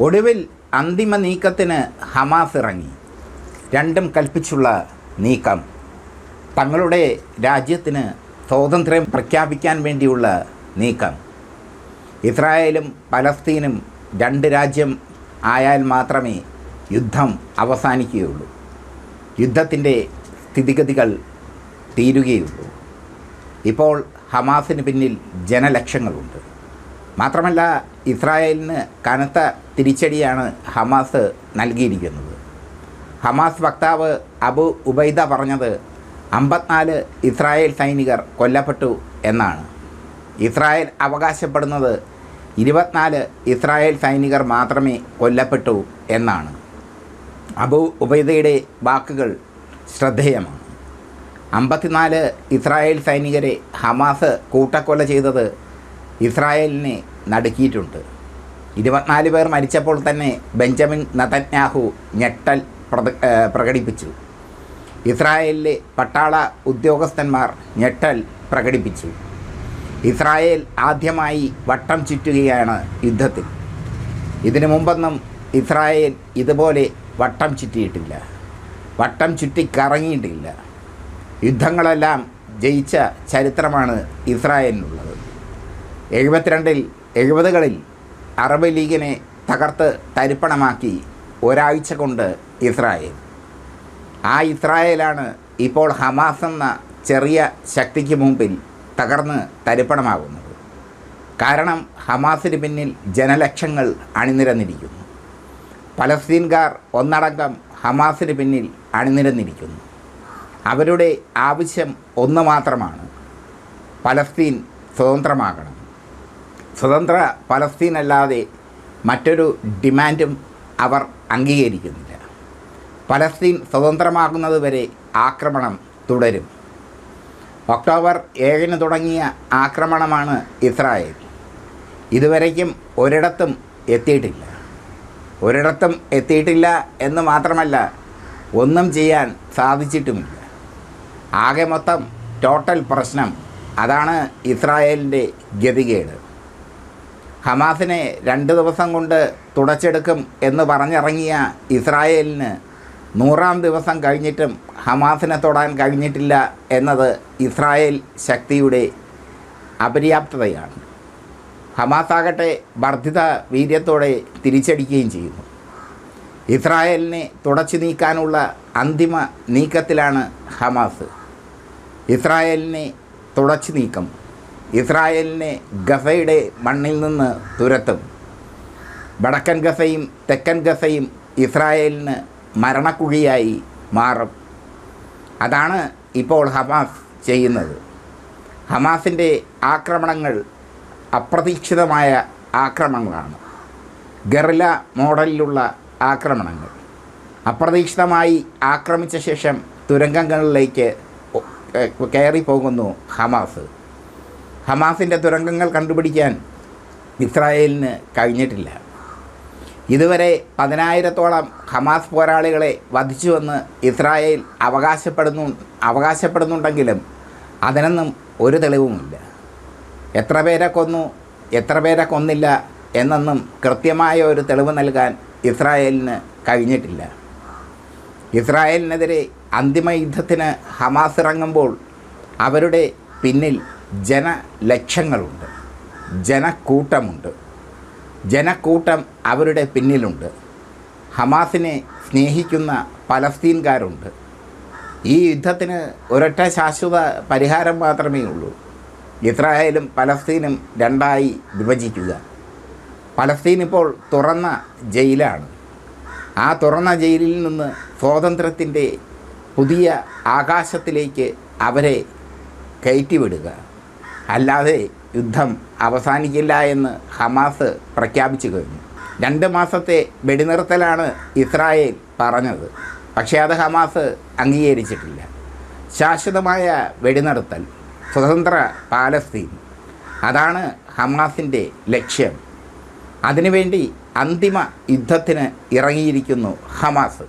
ഒടുവിൽ അന്തിമ നീക്കത്തിന് ഹമാസ് ഇറങ്ങി. രണ്ടും കൽപ്പിച്ചുള്ള നീക്കം. തങ്ങളുടെ രാജ്യത്തിന് സ്വാതന്ത്ര്യം പ്രഖ്യാപിക്കാൻ വേണ്ടിയുള്ള നീക്കം. ഇസ്രായേലും പലസ്തീനും രണ്ട് രാജ്യം ആയാൽ മാത്രമേ യുദ്ധം അവസാനിക്കുകയുള്ളൂ. യുദ്ധത്തിന്റെ സ്ഥിതിഗതികൾ തീരുകയുള്ളൂ. ഇപ്പോൾ ഹമാസിന് പിന്നിൽ ജനലക്ഷങ്ങളുണ്ട്. മാത്രമല്ല ഇസ്രായേലിന് കനത്ത തിരിച്ചടിയാണ് ഹമാസ് നൽകിയിരിക്കുന്നത്. ഹമാസ് വക്താവ് അബു ഉബൈദ പറഞ്ഞത് അമ്പത്തിനാല് ഇസ്രായേൽ സൈനികർ കൊല്ലപ്പെട്ടു എന്നാണ്. ഇസ്രായേൽ അവകാശപ്പെടുന്നത് ഇരുപത്തിനാല് ഇസ്രായേൽ സൈനികർ മാത്രമേ കൊല്ലപ്പെട്ടു എന്നാണ്. അബു ഉബൈദയുടെ വാക്കുകൾ ശ്രദ്ധേയമാണ്. അമ്പത്തിനാല് ഇസ്രായേൽ സൈനികരെ ഹമാസ് കൂട്ടക്കൊല ചെയ്തത് ഇസ്രായേലിനെ നടുക്കിയിട്ടുണ്ട്. ഇരുപത്തിനാല് പേർ മരിച്ചപ്പോൾ തന്നെ ബെഞ്ചമിൻ നതന്യാഹു ഞെട്ടൽ പ്രകടിപ്പിച്ചു. ഇസ്രായേലിലെ പട്ടാള ഉദ്യോഗസ്ഥന്മാർ ഞെട്ടൽ പ്രകടിപ്പിച്ചു. ഇസ്രായേൽ ആദ്യമായി വട്ടം ചുറ്റുകയാണ് യുദ്ധത്തിൽ. ഇതിനു മുമ്പൊന്നും ഇസ്രായേൽ ഇതുപോലെ വട്ടം ചുറ്റിയിട്ടില്ല. വട്ടം ചുറ്റി കറങ്ങിയിട്ടില്ല. യുദ്ധങ്ങളെല്ലാം ജയിച്ച ചരിത്രമാണ് ഇസ്രായേലിനുള്ളത്. എഴുപത്തിരണ്ടിൽ എഴുപതുകളിൽ അറബ് ലീഗിനെ തകർത്ത് തരിപ്പണമാക്കി ഒരാഴ്ച കൊണ്ട് ഇസ്രായേൽ. ആ ഇസ്രായേലാണ് ഇപ്പോൾ ഹമാസ് എന്ന ചെറിയ ശക്തിക്ക് മുമ്പിൽ തകർന്ന് തരിപ്പണമാകുന്നത്. കാരണം ഹമാസിന് പിന്നിൽ ജനലക്ഷങ്ങൾ അണിനിരന്നിരിക്കുന്നു. പലസ്തീൻകാർ ഒന്നടങ്കം ഹമാസിന് പിന്നിൽ അണിനിരന്നിരിക്കുന്നു. അവരുടെ ആവശ്യം ഒന്ന് മാത്രമാണ്. പലസ്തീൻ സ്വതന്ത്രമാകണം. സ്വതന്ത്ര പലസ്തീൻ അല്ലാതെ മറ്റൊരു ഡിമാൻഡും അവർ അംഗീകരിക്കുന്നില്ല. പലസ്തീൻ സ്വതന്ത്രമാകുന്നത് വരെ ആക്രമണം തുടരും. ഒക്ടോബർ ഏഴിന് തുടങ്ങിയ ആക്രമണമാണ് ഇസ്രായേൽ. ഇതുവരയ്ക്കും ഒരിടത്തും എത്തിയിട്ടില്ല. ഒരിടത്തും എത്തിയിട്ടില്ല എന്ന് മാത്രമല്ല ഒന്നും ചെയ്യാൻ സാധിച്ചിട്ടുമില്ല. ആകെ മൊത്തം ടോട്ടൽ പ്രശ്നം അതാണ് ഇസ്രായേലിന്റെ ഗതികേട്. ഹമാസിനെ രണ്ട് ദിവസം കൊണ്ട് തുടച്ചെടുക്കും എന്ന് പറഞ്ഞിറങ്ങിയ ഇസ്രായേലിന് നൂറാം ദിവസം കഴിഞ്ഞിട്ടും ഹമാസിനെ തൊടാൻ കഴിഞ്ഞിട്ടില്ല എന്നത് ഇസ്രായേൽ ശക്തിയുടെ അപര്യാപ്തതയാണ്. ഹമാസാകട്ടെ വർദ്ധിത വീര്യത്തോടെ തിരിച്ചടിക്കുകയും ചെയ്യുന്നു. ഇസ്രായേലിനെ തുടച്ചു നീക്കാനുള്ള അന്തിമ നീക്കത്തിലാണ് ഹമാസ്. ഇസ്രായേലിനെ തുടച്ചു നീക്കം. ഇസ്രായേലിനെ ഗസയുടെ മണ്ണിൽ നിന്ന് തുരത്തും. വടക്കൻ ഗസയും തെക്കൻ ഗസയും ഇസ്രായേലിന് മരണക്കുഴിയായി മാറും. അതാണ് ഇപ്പോൾ ഹമാസ് ചെയ്യുന്നത്. ഹമാസിന്റെ ആക്രമണങ്ങൾ അപ്രതീക്ഷിതമായ ആക്രമണങ്ങളാണ്. ഗറില മോഡലിലുള്ള ആക്രമണങ്ങൾ. അപ്രതീക്ഷിതമായി ആക്രമിച്ച ശേഷം തുരങ്കങ്ങളിലേക്ക് കയറി പോകുന്നു ഹമാസ്. ഹമാസിന്റെ തുരങ്കങ്ങൾ കണ്ടുപിടിക്കാൻ ഇസ്രായേലിന് കഴിഞ്ഞിട്ടില്ല. ഇതുവരെ പതിനായിരത്തോളം ഹമാസ് പോരാളികളെ വധിച്ചുവെന്ന് ഇസ്രായേൽ അവകാശപ്പെടുന്നു അവകാശപ്പെടുന്നുണ്ടെങ്കിലും അതിനൊന്നും ഒരു തെളിവുമില്ല. എത്ര പേരെ കൊന്നു എത്ര പേരെ കൊന്നില്ല എന്നൊന്നും കൃത്യമായ ഒരു തെളിവ് നൽകാൻ ഇസ്രായേലിന് കഴിഞ്ഞിട്ടില്ല. ഇസ്രായേലിനെതിരെ അന്തിമ യുദ്ധത്തിന് ഹമാസ് ഇറങ്ങുമ്പോൾ അവരുടെ പിന്നിൽ ജനലക്ഷങ്ങളുണ്ട് ജനക്കൂട്ടമുണ്ട്. ജനക്കൂട്ടം അവരുടെ പിന്നിലുണ്ട്. ഹമാസിനെ സ്നേഹിക്കുന്ന പലസ്തീൻകാരുണ്ട്. ഈ യുദ്ധത്തിന് ഒരൊറ്റ ശാശ്വത പരിഹാരം മാത്രമേ ഉള്ളൂ. ഇസ്രായേലും പലസ്തീനും രണ്ടായി വിഭജിക്കുക. പലസ്തീൻ ഇപ്പോൾ തുറന്ന ജയിലാണ്. ആ തുറന്ന ജയിലിൽ നിന്ന് സ്വാതന്ത്ര്യത്തിന്റെ പുതിയ ആകാശത്തിലേക്ക് അവരെ കയറ്റിവിടുക. അല്ലാതെ യുദ്ധം അവസാനിക്കില്ല എന്ന് ഹമാസ് പ്രഖ്യാപിച്ചു കഴിഞ്ഞു. രണ്ട് മാസത്തെ വെടിനിർത്തലാണ് ഇസ്രായേൽ പറഞ്ഞത്. പക്ഷേ അത് ഹമാസ് അംഗീകരിച്ചിട്ടില്ല. ശാശ്വതമായ വെടിനിർത്തൽ സ്വതന്ത്ര പാലസ്തീൻ അതാണ് ഹമാസിന്റെ ലക്ഷ്യം. അതിനുവേണ്ടി അന്തിമ യുദ്ധത്തിന് ഇറങ്ങിയിരിക്കുന്നു ഹമാസ്.